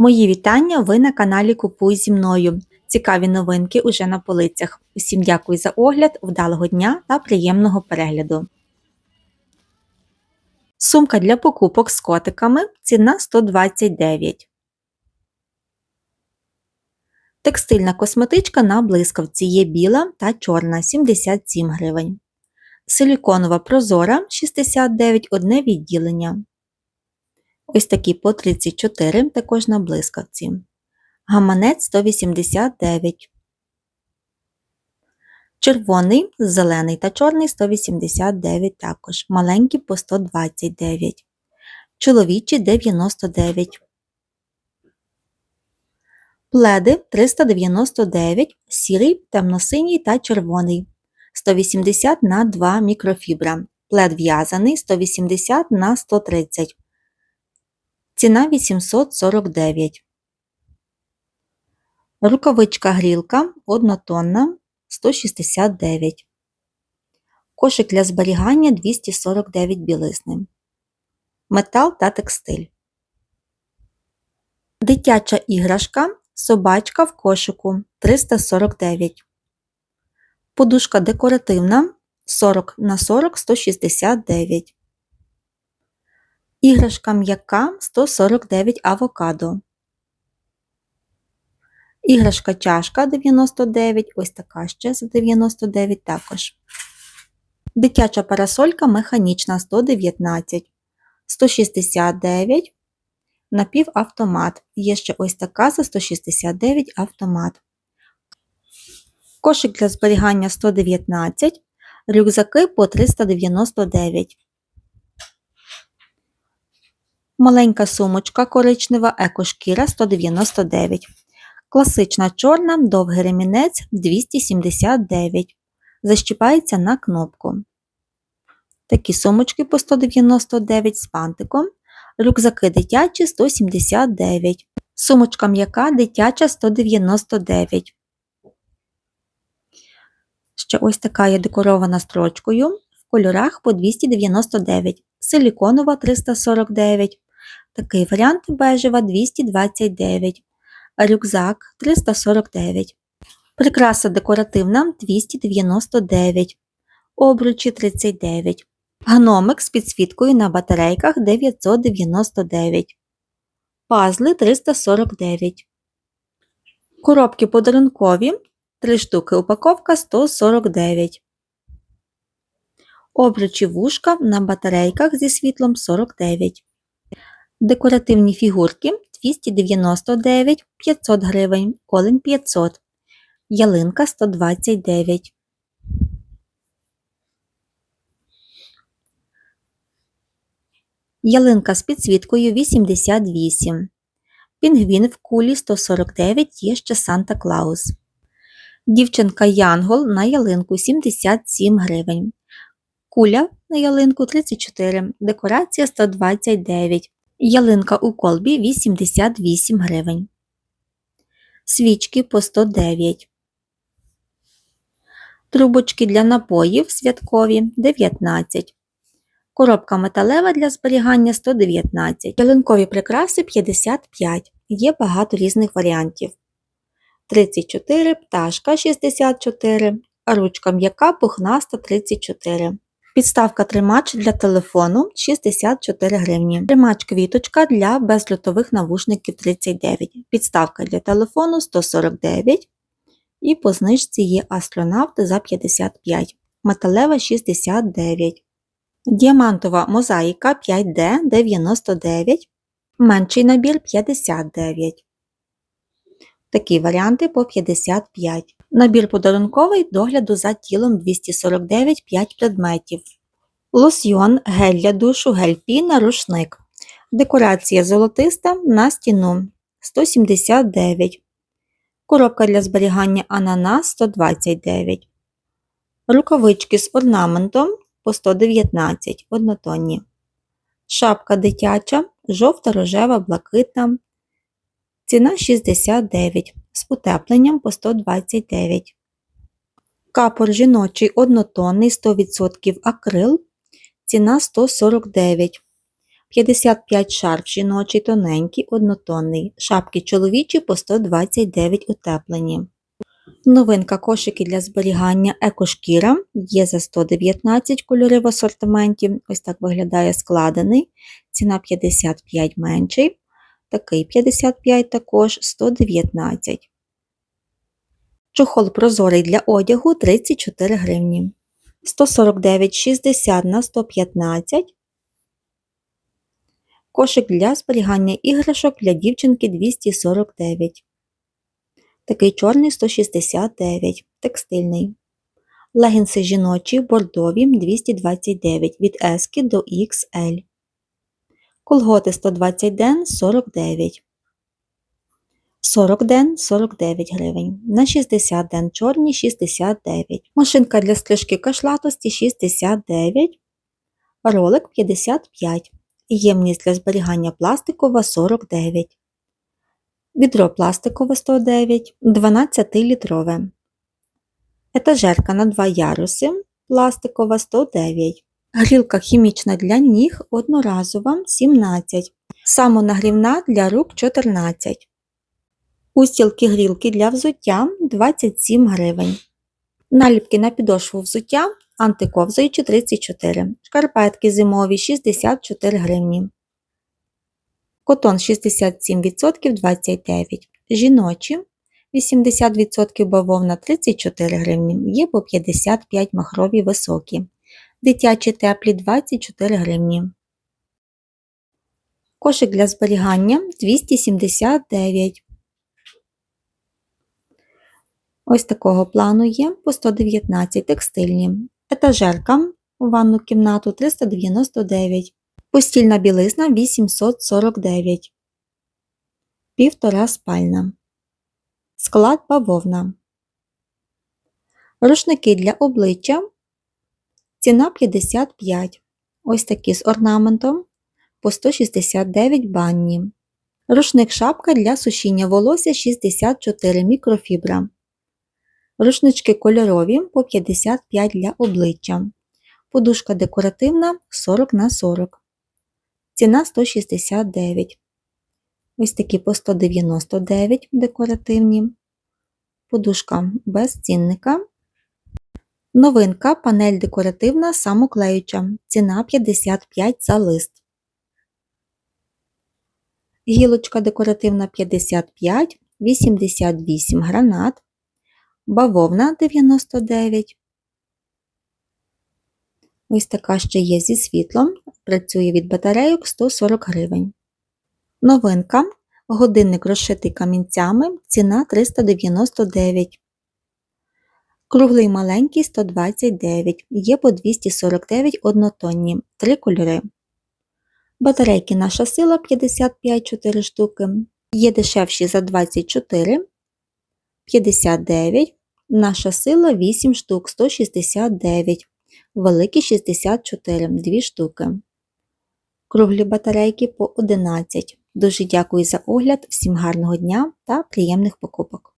Мої вітання! Ви на каналі Купуй зі мною. Цікаві новинки уже на полицях. Усім дякую за огляд, вдалого дня та приємного перегляду. Сумка для покупок з котиками. Ціна 129. Текстильна косметичка на блискавці є біла та чорна 77 гривень. Силіконова прозора 69 одне відділення. Ось такі по 34, також на блискавці. Гаманець 189. Червоний, зелений та чорний 189 також. Маленькі по 129. Чоловічі 99. Пледи 399, сірий, темно-синій та червоний. 180 на 2 мікрофібра. Плед в'язаний 180 на 130. Ціна 849. Рукавичка грілка однотонна 169. Кошик для зберігання 249 білизни. Метал та текстиль. Дитяча іграшка. Собачка в кошику 349. Подушка декоративна 40 на 40 169. Іграшка м'яка 149 авокадо. Іграшка чашка 99, ось така ще за 99 також. Дитяча парасолька механічна 119, 169 напівавтомат. Є ще ось така за 169 автомат. Кошик для зберігання 119, рюкзаки по 399. Маленька сумочка коричнева екошкіра 199. Класична чорна довгий ремінець 279. Защіпається на кнопку. Такі сумочки по 199 з пантиком. Рюкзаки дитячі 179. Сумочка м'яка дитяча 199. Ще ось така є декорована строчкою в кольорах по 299. Силіконова 349. Такий варіант бежева 229. Рюкзак 349. Прикраса декоративна 299. Обручі 39. Гномик з підсвіткою на батарейках 999. Пазли 349. Коробки подарункові 3 штуки упаковка 149. Обручі вушка на батарейках зі світлом 49. Декоративні фігурки 299 500 гривень, олень 500, ялинка 129. Ялинка з підсвіткою 88. Пінгвін в кулі 149 є ще Санта Клаус. Дівчинка Янгол на ялинку 77 гривень. Куля на ялинку 34, декорація 129. Ялинка у колбі 88 гривень. Свічки по 109. Трубочки для напоїв святкові 19. Коробка металева для зберігання 119. Ялинкові прикраси 55. Є багато різних варіантів. 34, пташка 64, ручка м'яка пухнаста 34. Підставка тримач для телефону 64 гривні. Тримач квіточка для безлютових навушників 39. Підставка для телефону 149. І по знижці є астронавт за 55. Металева 69. Діамантова мозаїка 5D 99. Менший набір 59. Такі варіанти по 55. Набір подарунковий догляду за тілом 249 5 предметів. Лосьйон, гель для душу, гель піна, рушник. Декорація золотиста на стіну 179. Коробка для зберігання ананас 129. Рукавички з орнаментом по 119 однотонні. Шапка дитяча, жовта, рожева, блакитна. Ціна 69 з утепленням по 129. Капор жіночий однотонний 100% акрил. Ціна 149. 55 шарф жіночий тоненький, однотонний, шапки чоловічі по 129 утеплені. Новинка кошики для зберігання екошкіра є за 119 кольори в асортименті. Ось так виглядає складений. Ціна 55 менший. Такий 55 також 119. Чохол прозорий для одягу 34 гривні. 149,60 на 115. Кошик для зберігання іграшок для дівчинки 249. Такий чорний 169, текстильний. Легінси жіночі бордові 229 від S до XL. Колготи 120 ден 49. 40 ден 49 гривень. На 60 ден чорні 69. Машинка для стрижки кашлатості 69. Ролик 55. Ємність для зберігання пластикова 49. Відро пластикове 109, 12-літрове. Етажерка на 2 яруси пластикова 109. Грілка хімічна для ніг одноразова 17. Самонагрівна для рук 14. Устілки грілки для взуття 27 гривень. Наліпки на підошву взуття антиковзуючі 34. Шкарпетки зимові 64 гривні. Котон 67% 29. Жіночі 80% бавовна 34 гривні. Є по 55 махрові високі. Дитячі теплі 24 гривні. Кошик для зберігання 279. Ось такого плану є по 119 текстильні. Етажерка у ванну кімнату 399. Постільна білизна 849. Півтора спальна. Склад бавовна. Рушники для обличчя. Ціна 55. Ось такі з орнаментом по 169 банні. Рушник шапка для сушіння волосся 64 мікрофібра. Рушнички кольорові по 55 для обличчя. Подушка декоративна 40 на 40. Ціна 169. Ось такі по 199 декоративні. Подушка без цінника. Новинка панель декоративна самоклеюча. Ціна 55 за лист. Гілочка декоративна 55, 88 гранат. Бавовна 99. Ось така ще є зі світлом. Працює від батарейок 140 гривень. Новинка. Годинник розшитий камінцями. Ціна 399. Круглий маленький 129. Є по 249 однотонні. Три кольори. Батарейки наша сила 55 4 штуки. Є дешевші за 24. 59. Наша сила 8 штук 169. Великі 64 2 штуки. Круглі батарейки по 11. Дуже дякую за огляд, всім гарного дня та приємних покупок!